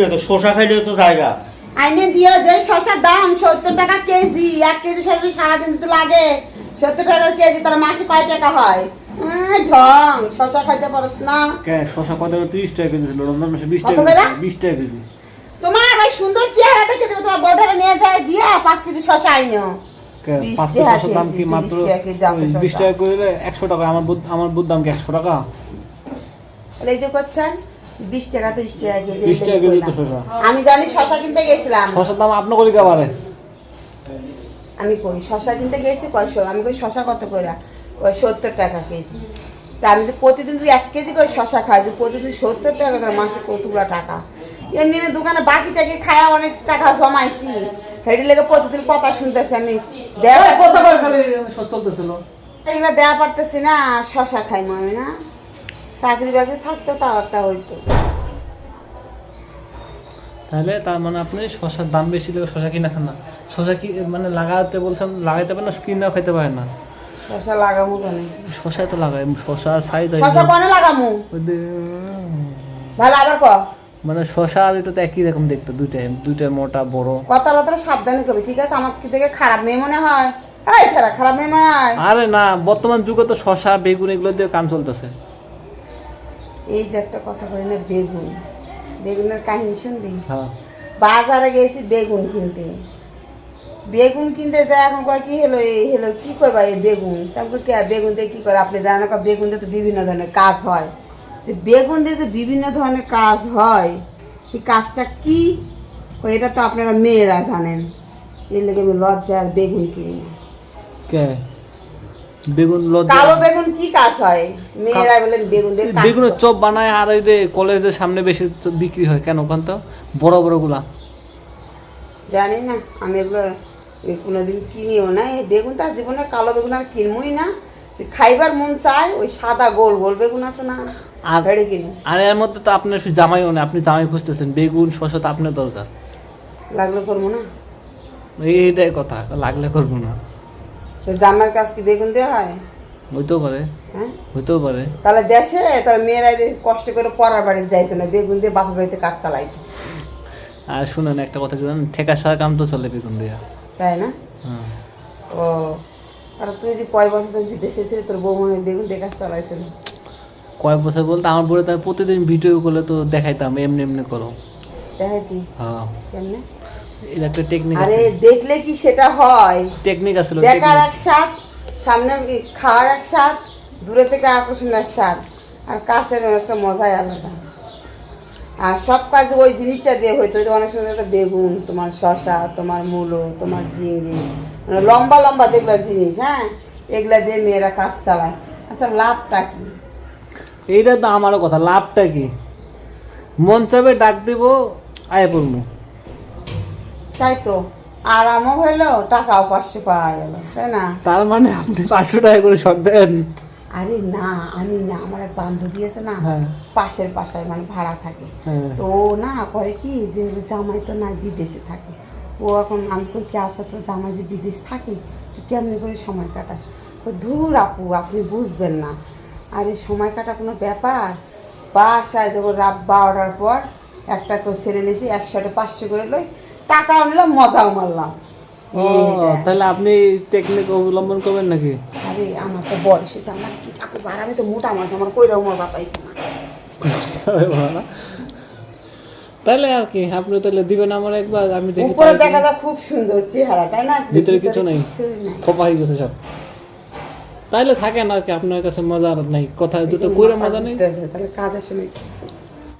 কি হতো? শশা খাইলে তো জায়গা। আইনে যে শশার দাম সত্তর টাকা কেজি এক কেজি শশা সারাদিন তো লাগে। সত্তর টাকা কেজি তার মাসে কয় টাকা হয়? ঢং শশা খাইতে পারস না। কে? শশা কত তিরিশ টাকা কেজি ছিল রমজান মাসে বিশ টাকা বিশ টাকা কেজি। তোমার ওই সুন্দর চেহারা দেখে তুমি তোমার নিয়ে যায় দিয়া পাঁচ কেজি শশা আইনো। পাঁচ শশার দাম কি মাত্র তিরিশ টাকা কেজি আছে ওই বিশ শসা। টাকা করে একশো টাকা? আমার আমার বুধ দাম কি একশো টাকা? করছেন? বিশ টাকা তিরিশ টাকা কেজি বিশ টাকা কেজি তো শশা? আমি জানি শশা কিনতে গেছিলাম। শশার দাম আমি কই শশা কিনতে গেছি কয়শো? আমি কই শশা কত করে ওই সত্তর টাকা কেজি। তা আমি যদি প্রতিদিন যদি এক কেজি করে শশা খাই যদি প্রতিদিন সত্তর টাকা করে মাসে কতগুলো টাকা? এমনি আমি দোকানে বাকি টাকি খায়া অনেক টাকা জমাইছি। হেডি লেগে প্রতিদিন কথা শুনতেছি আমি। দেওয়া এগুলো দেওয়া পারতেছি না শশা খাইমো আমি না। চাকরি বাকরি থাকতো তাও একটা হইতো। তাহলে তার মানে আপনি শশার দাম বেশি লেগে শশা কিনা খান না। শশা কি মানে লাগাতে বলছেন লাগাইতে পারেন না কিনা খাইতে পারেন না। শশা লাগামু কেন? শশা তো লাগাই শশা সাইজ শশা কনে লাগামু? ভালো আবার ক? মানে শশা আর এটা তো একই রকম দেখতে দুইটাই দুইটাই মোটা বড়। কথাবার্তা সাবধানে করবি ঠিক আছে? আমার কি দেখে খারাপ মেয়ে মনে হয়? এই ছাড়া খারাপ মেয়ে মনে হয়? আরে না বর্তমান যুগে তো শশা বেগুন এগুলো দিয়ে কাম চলতেছে। এই যে একটা কথা বলি না বেগুন। বেগুনের কাহিনী শুনবি? হ্যাঁ। বাজারে গেছি বেগুন কিনতে। বেগুন কিনতে যায় এখন কয় কি হলো এই হলো কি করবা এই বেগুন? তারপর কে বেগুন দিয়ে কি করে? আপনি জানেন বেগুন দিয়ে তো বিভিন্ন ধরনের কাজ হয়। বেগুন দিয়ে তো বিভিন্ন ধরনের কাজ হয় সেই কাজটা কি? এটা তো আপনারা মেয়েরা জানেন। এর লেগে আমি লজ্জা আর বেগুন কিনি না। কে? বেগুন লজ্জা। কালো বেগুন কি কাজ হয়? মেয়েরা বলেন বেগুন দিয়ে বেগুনের চপ বানায় আর এই যে কলেজের সামনে বেশি বিক্রি হয়। কেন ওখান তো? বড় বড়গুলা জানি না আমি এগুলো কোনোদিন কিনিও না। এই বেগুন তার জীবনে কালো বেগুন আর কিনবই না। খাইবার মন চায় ওই সাদা গোল গোল বেগুন আছে না। আর আর এর মধ্যে তো আপনার জামাইও না আপনি জামাই খুঁজতেছেন। বেগুন শশা তো আপনার দরকার। লাগলে করব না। এইটাই কথা লাগলে করব না। তো জামার কাজ কি বেগুন দেওয়া হয়? হইতেও পারে। হ্যাঁ? হইতেও পারে। তাহলে দেশে তাহলে মেয়েরা কষ্ট করে পড়ার বাড়ি যাইতো না বেগুন দিয়ে বাপের বাড়িতে কাজ চালাইতো। আর শুনেন একটা কথা কি জানেন? ঠেকা সারা কাম তো চলে বেগুন দিয়া। তাই না? হ্যাঁ। ও তাহলে তুই যে কয় বছর ধরে বিদেশে ছিলি তোর বউ মনে বেগুন দিয়ে কাজ চালাইছিল কয়েক বছর বলতে আমার বলে তার প্রতিদিন ভিডিও করলে তো দেখাইতাম এমনি এমনি করো। দেখাই কি হ্যাঁ। কেমনে? একটা টেকনিক আরে দেখলে কি সেটা হয়? টেকনিক আছে দেখার এক সামনে খাওয়ার এক দূরে থেকে আকর্ষণ এক আর কাছের একটা মজাই আলাদা। আর সব কাজ ওই জিনিসটা দিয়ে হইতো। অনেক সময় একটা বেগুন তোমার শশা তোমার মূলো তোমার ঝিঙ্গি মানে লম্বা লম্বা যেগুলো জিনিস হ্যাঁ? এগুলা দিয়ে মেয়েরা কাজ চালায়। আচ্ছা লাভটা কি? এইটা তো আমারও কথা। লাভটা কি? মন চাবে ডাক দিব আয় পড়ব। তাই তো। আরামও হইল টাকাও পাঁচশো পাওয়া গেল তাই না? তার মানে আপনি পাঁচশো টাকা করে শট দেন। আরে না আমি না আমার এক বান্ধবী আছে না হ্যাঁ। পাশের পাশায় মানে ভাড়া থাকে। হ্যাঁ। তো ও না করে কি যে জামাই তো না বিদেশে থাকে। ও এখন আমি কই কি আচ্ছা তো জামাই যে বিদেশ থাকে তো কেমনি করে সময় কাটাস ও ধুর আপু আপনি বুঝবেন না। আর সময় কাটা কোনো ব্যাপার? বাসায় যখন রাত বারোটার পর একটা করে ছেড়ে নিয়েছি একশোটা পাঁচশো করে লই টাকাও নিলাম মজাও মারলাম। তাহলে আপনি টেকনিক অবলম্বন করবেন নাকি? আরে আমার তো বয়স হয়েছে আমার কি আর আমি তো মোটা মানুষ আমার কইরাও মজা পাই তাহলে আর কি আপনি তাহলে দিবেন আমার একবার আমি দেখি উপরে দেখা যায় খুব সুন্দর চেহারা তাই না? ভিতরে কিছু নেই? খোপা হয়ে গেছে সব। তাহলে থাকেন আর কি আপনার কাছে মজা নাই কথা দুটো কইরে মজা নেই। তাহলে কাজের সময়